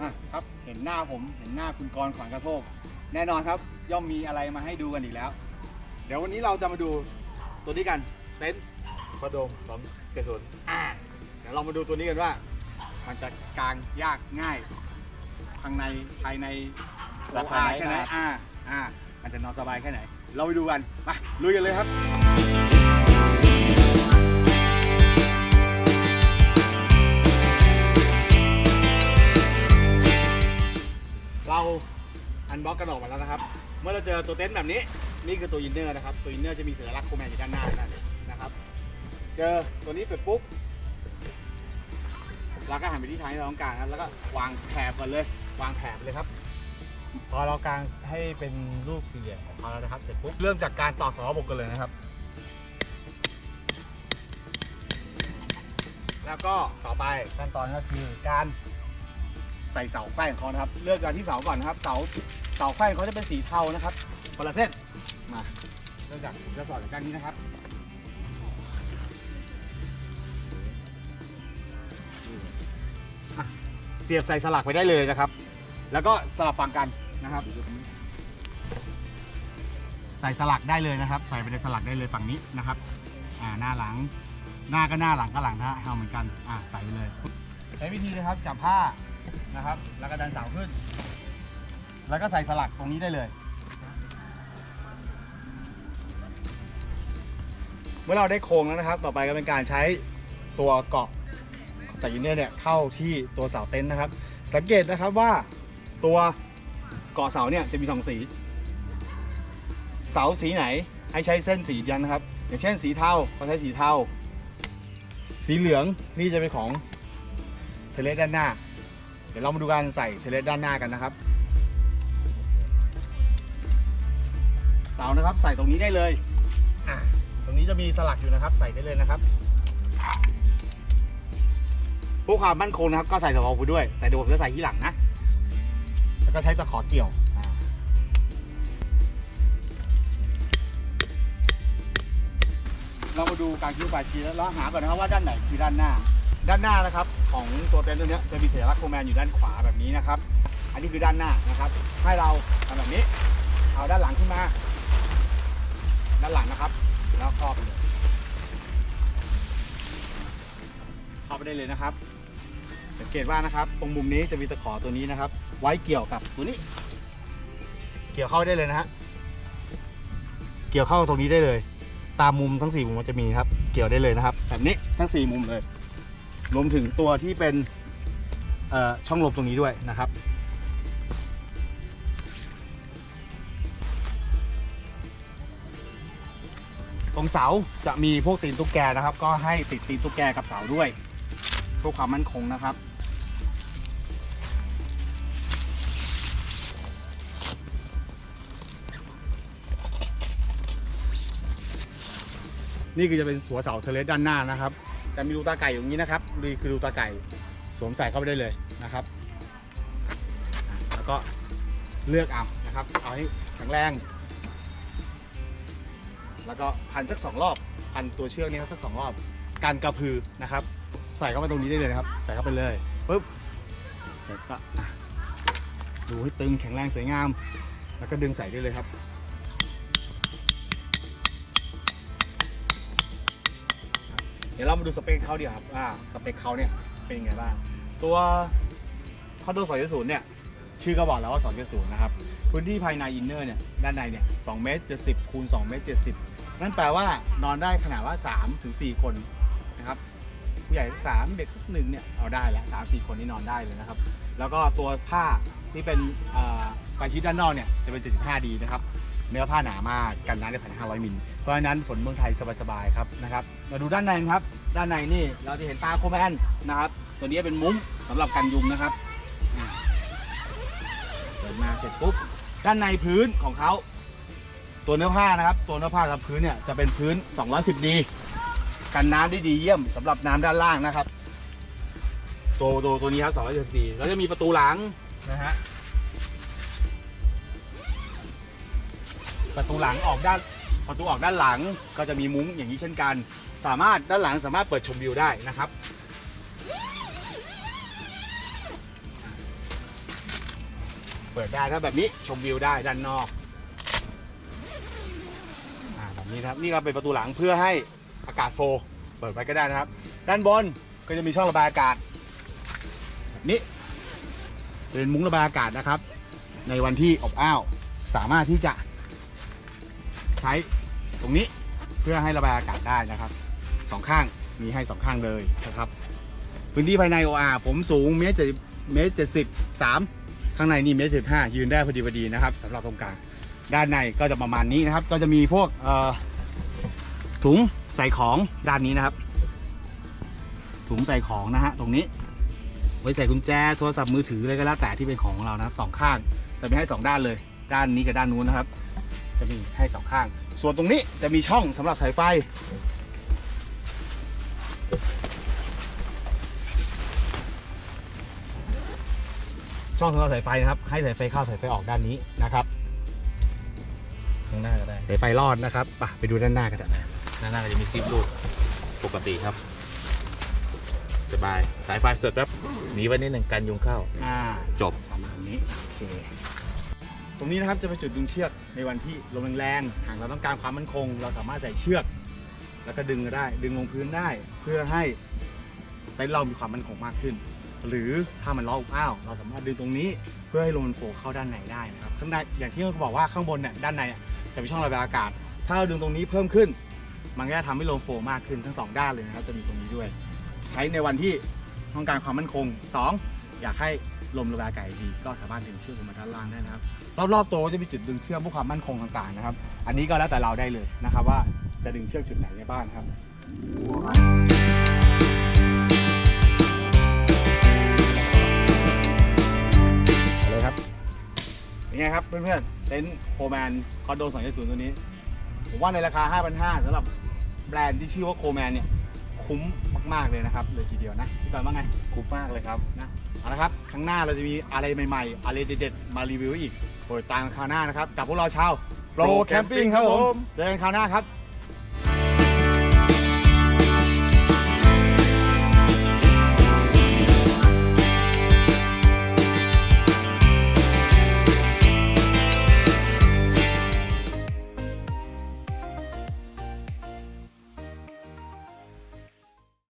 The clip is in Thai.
อะครับเห็นหน้าผมเห็นหน้าคุณกรณ์ขวัญกระโทกแน่นอนครับ ย่อมมีอะไรมาให้ดูกันอีกแล้ว เดี๋ยววันนี้เราจะมาดูตัวนี้กันเต็นท์พระโดมสองเกศนอ่าเดี๋ยวเรามาดูตัวนี้กันว่า มันจะกางยากง่ายข้างในภายในราคาแค่ไหนไหนครับอ่าอ่า มันจะนอนสบายแค่ไหน เราไปดูกัน มาลุยกันเลยครับ เราอันบล็อกกันออกมาแล้วนะครับ เมื่อเราเจอตัวเต็นท์แบบนี้ นี่คือตัวอินเนอร์นะครับ ตัวอินเนอร์จะมีสัญลักษณ์โคแมนอยู่ด้านหน้านั่นเองนะครับ เจอตัวนี้เสร็จปุ๊บเราก็หันไปที่ทางที่เราต้องการครับ แล้วก็วางแผบก่อนเลย วางแผบเลยครับ พอเรากางให้เป็นรูปสี่เหลี่ยมของเขาแล้วนะครับ เสร็จปุ๊บเริ่มจากการต่อสอบบกกันเลยนะครับ แล้วก็ต่อไปขั้นตอนก็คือการใส่เสาไฟของเขานะครับ เลือกการที่เสาก่อนนะครับ เสาเสาไฟของเขาจะเป็นสีเทานะครับคนละเส้นมาเริ่มจากผมจะสอนจากด้านนี้นะครับเสียบใส่สลักไปได้เลยนะครับ แล้วก็สลับฝั่งกัน นะครับใส่สลักได้เลยนะครับ ใส่ไปในสลักได้เลยฝั่งนี้นะครับอ่าหน้าหลัง หน้าก็หน้าหลังก็หลังนะเอาเหมือนกันอ่าใส่ไปเลย ใช้วิธีนะครับจับผ้านะครับ แล้วก็ดันเสาขึ้น แล้วก็ใส่สลักตรงนี้ได้เลยเมื่อเราได้โครงแล้วนะครับ ต่อไปก็เป็นการใช้ตัวเกาะจากอินเนอร์เนี่ยเข้าที่ตัวเสาเต็นท์นะครับ สังเกตนะครับว่าตัว เกาะเสาเนี่ยจะมีสองสี เสาสีไหนให้ใช้เส้นสีเดียวนะครับ อย่างเช่นสีเทาก็ใช้สีเทา สีเหลืองนี่จะเป็นของเทเลสด้านหน้า เดี๋ยวเรามาดูการใส่เทเลสด้านหน้ากันนะครับ เสานะครับใส่ตรงนี้ได้เลยอะตรงนี้จะมีสลักอยู่นะครับใส่ได้เลยนะครับเพื่อความมั่นคงนะครับก็ใส่ตะขอไปด้วย แต่เดี๋ยวผมจะใส่ที่หลังนะ แล้วก็ใช้ตะขอเกี่ยวเรามาดูการคิ้วปลายชีแล้วเราหาก่อนนะครับว่าด้านไหนคือด้านหน้า ด้านหน้านะครับ ของตัวเต็นท์ตัวเนี้ยจะมีสัญลักษณ์โคแมนอยู่ด้านขวาแบบนี้นะครับ อันนี้คือด้านหน้านะครับ ให้เราทำแบบนี้ เอาด้านหลังขึ้นมา ด้านหลังนะครับ แล้วครอบไปเลยครอบไปได้เลยนะครับ สังเกตว่านะครับ ตรงมุมนี้จะมีตะขอตัวนี้นะครับ ไว้เกี่ยวกับตัวนี้ เกี่ยวเข้าได้เลยนะฮะเกี่ยวเข้าตรงนี้ได้เลย ตามมุมทั้ง4มุมมันจะมีครับ เกี่ยวได้เลยนะครับแบบนี้ทั้ง 4 มุมเลยรวมถึงตัวที่เป็นเอ่อช่องลมตรงนี้ด้วยนะครับตรงเสาจะมีพวกตีนตุ๊กแกนะครับ ก็ให้ติดตีนตุ๊กแกกับเสาด้วยเพื่อความมั่นคงนะครับ นี่คือจะเป็นหัวเสาเทเลสด้านหน้านะครับ จะมีรูตาไก่อยู่ตรงนี้นะครับนี่คือรูตาไก่สวมใส่เข้าไปได้เลยนะครับ แล้วก็เลือกเอานะครับ เอาให้แข็งแรง แล้วก็พันสักสองรอบ พันตัวเชือกนี้สักสองรอบ การกระพือนะครับ ใส่เข้าไปตรงนี้ได้เลยนะครับ ใส่เข้าไปเลยปุ๊บแล้วก็ดูให้ตึงแข็งแรงสวยงาม แล้วก็ดึงใส่ได้เลยครับ เดี๋ยวเรามาดูสเปคเขาดีกว่าครับว่าสเปคเขาเนี่ยเป็นยังไงบ้างตัวคอนโด2.0เนี่ยชื่อก็บอกแล้วว่า 2.0 นะครับ พื้นที่ภายในอินเนอร์เนี่ย ด้านในเนี่ย 2 เมตร 70 คูณ 2 เมตร 70 นั่นแปลว่านอนได้ขนาดว่า 3 ถึง 4 คนนะครับ ผู้ใหญ่สักสามเด็กสักหนึ่งเนี่ย เอาได้แล้วสามสี่คนนี่นอนได้เลยนะครับ แล้วก็ตัวผ้าที่เป็นไฟชีตด้านนอกเนี่ย จะเป็น 75ดีนะครับ เนื้อผ้าหนามากกันน้ำได้พันห้าร้อยมิลเพราะฉะนั้นฝนเมืองไทยสบายๆครับนะครับมาดูด้านในครับ ด้านในนี่เราจะเห็นตาโคแมนนะครับ ตัวนี้เป็นมุ้งสำหรับกันยุงนะครับเปิดมาเสร็จปุ๊บด้านในพื้นของเขาตัวเนื้อผ้านะครับ ตัวเนื้อผ้ากับพื้นเนี่ยจะเป็นพื้น 210 ดี กันน้ำได้ดีเยี่ยมสำหรับน้ำด้านล่างนะครับ ตัวตัวตัวนี้ครับ210ดีแล้วจะมีประตูหลังนะฮะ ประตูหลังออกด้านประตูออกด้านหลังก็จะมีมุ้งอย่างนี้เช่นกัน สามารถด้านหลังสามารถเปิดชมวิวได้นะครับ เปิดได้ถ้าแบบนี้ชมวิวได้ด้านนอกอ่าแบบนี้ครับนี่ก็เป็นประตูหลังเพื่อให้อากาศโฟลว์เปิดไว้ก็ได้นะครับ ด้านบนก็จะมีช่องระบายอากาศแบบนี้เป็นมุ้งระบายอากาศนะครับ ในวันที่อบอ้าวสามารถที่จะ ใช้ตรงนี้เพื่อให้ระบายอากาศได้นะครับสองข้างมีให้สองข้างเลยนะครับ พื้นที่ภายใน OR ผมสูงเมตรเจ็ดเมตรเจ็ดสิบสามข้างในนี่เมตรสิบห้ายืนได้พอดีพอดีนะครับสำหรับตรงกลางด้านในก็จะประมาณนี้นะครับ ก็จะมีพวกถุงใส่ของด้านนี้นะครับ ถุงใส่ของนะฮะตรงนี้ ไว้ใส่กุญแจโทรศัพท์มือถืออะไรก็แล้วแต่ที่เป็นของเรานะสองข้างแต่ไม่ให้สองด้านเลย ด้านนี้กับด้านนู้นนะครับ จะมีให้สองข้าง ส่วนตรงนี้จะมีช่องสำหรับสายไฟ ช่องสำหรับสายไฟนะครับ ให้สายไฟเข้าสายไฟออกด้านนี้นะครับข้างหน้าก็ได้สายไฟรอดนะครับไปไปดูด้านหน้ากันเถอะหน้าหน้าก็จะมีซิปลูกปกติครับสบายสายไฟเสร็จแป๊บหนีไว้นิดหนึ่งกันยุงเข้า อ่าจบประมาณนี้โอเค ตรงนี้นะครับจะเป็นจุดดึงเชือกในวันที่ลมแรงๆหากเราต้องการความมั่นคง เราสามารถใส่เชือก แล้วก็ดึงก็ได้ ดึงลงพื้นได้ เพื่อให้เต็นท์เรามีความมั่นคงมากขึ้น หรือถ้ามันล็อกอ้าวเราสามารถดึงตรงนี้เพื่อให้ลมมันโฟเข้าด้านในได้นะครับข้างในอย่างที่เขาบอกว่าข้างบนเนี่ยด้านในจะมีช่องระบายอากาศ ถ้าเราดึงตรงนี้เพิ่มขึ้น มันก็จะทำให้ลมโฟมากขึ้นทั้งสองด้านเลยนะครับจะมีตรงนี้ด้วย ใช้ในวันที่ต้องการความมั่นคงส อยากให้ลมระบายอากาศดีก็สามารถดึงเชือกลงมาด้านล่างได้นะครับ รอบๆตัวก็จะมีจุดดึงเชือกเพื่อความมั่นคงต่างๆนะครับ อันนี้ก็แล้วแต่เราได้เลยนะครับ ว่าจะดึงเชือกจุดไหนในบ้านครับอาเลยครับเป็นไงครับเพื่อนๆเต็นท์โคแมนคอนโด2.0ตัวนี้ ผมว่าในราคา 5,500สำหรับแบรนด์ที่ชื่อว่าโคแมนเนี่ย คุ้มมากๆเลยนะครับเลยทีเดียวนะพี่กอนว่าไงคุ้มมากเลยครับนะเอาละครับครั้งหน้าเราจะมีอะไรใหม่ๆ อะไรเด็ดๆมารีวิวอีกโปรดตามคราวหน้านะครับกับพวกเราชาวโปร Pro แคมปิ้งครับผ Camping ครับผมมเจอกันคราวหน้าครับ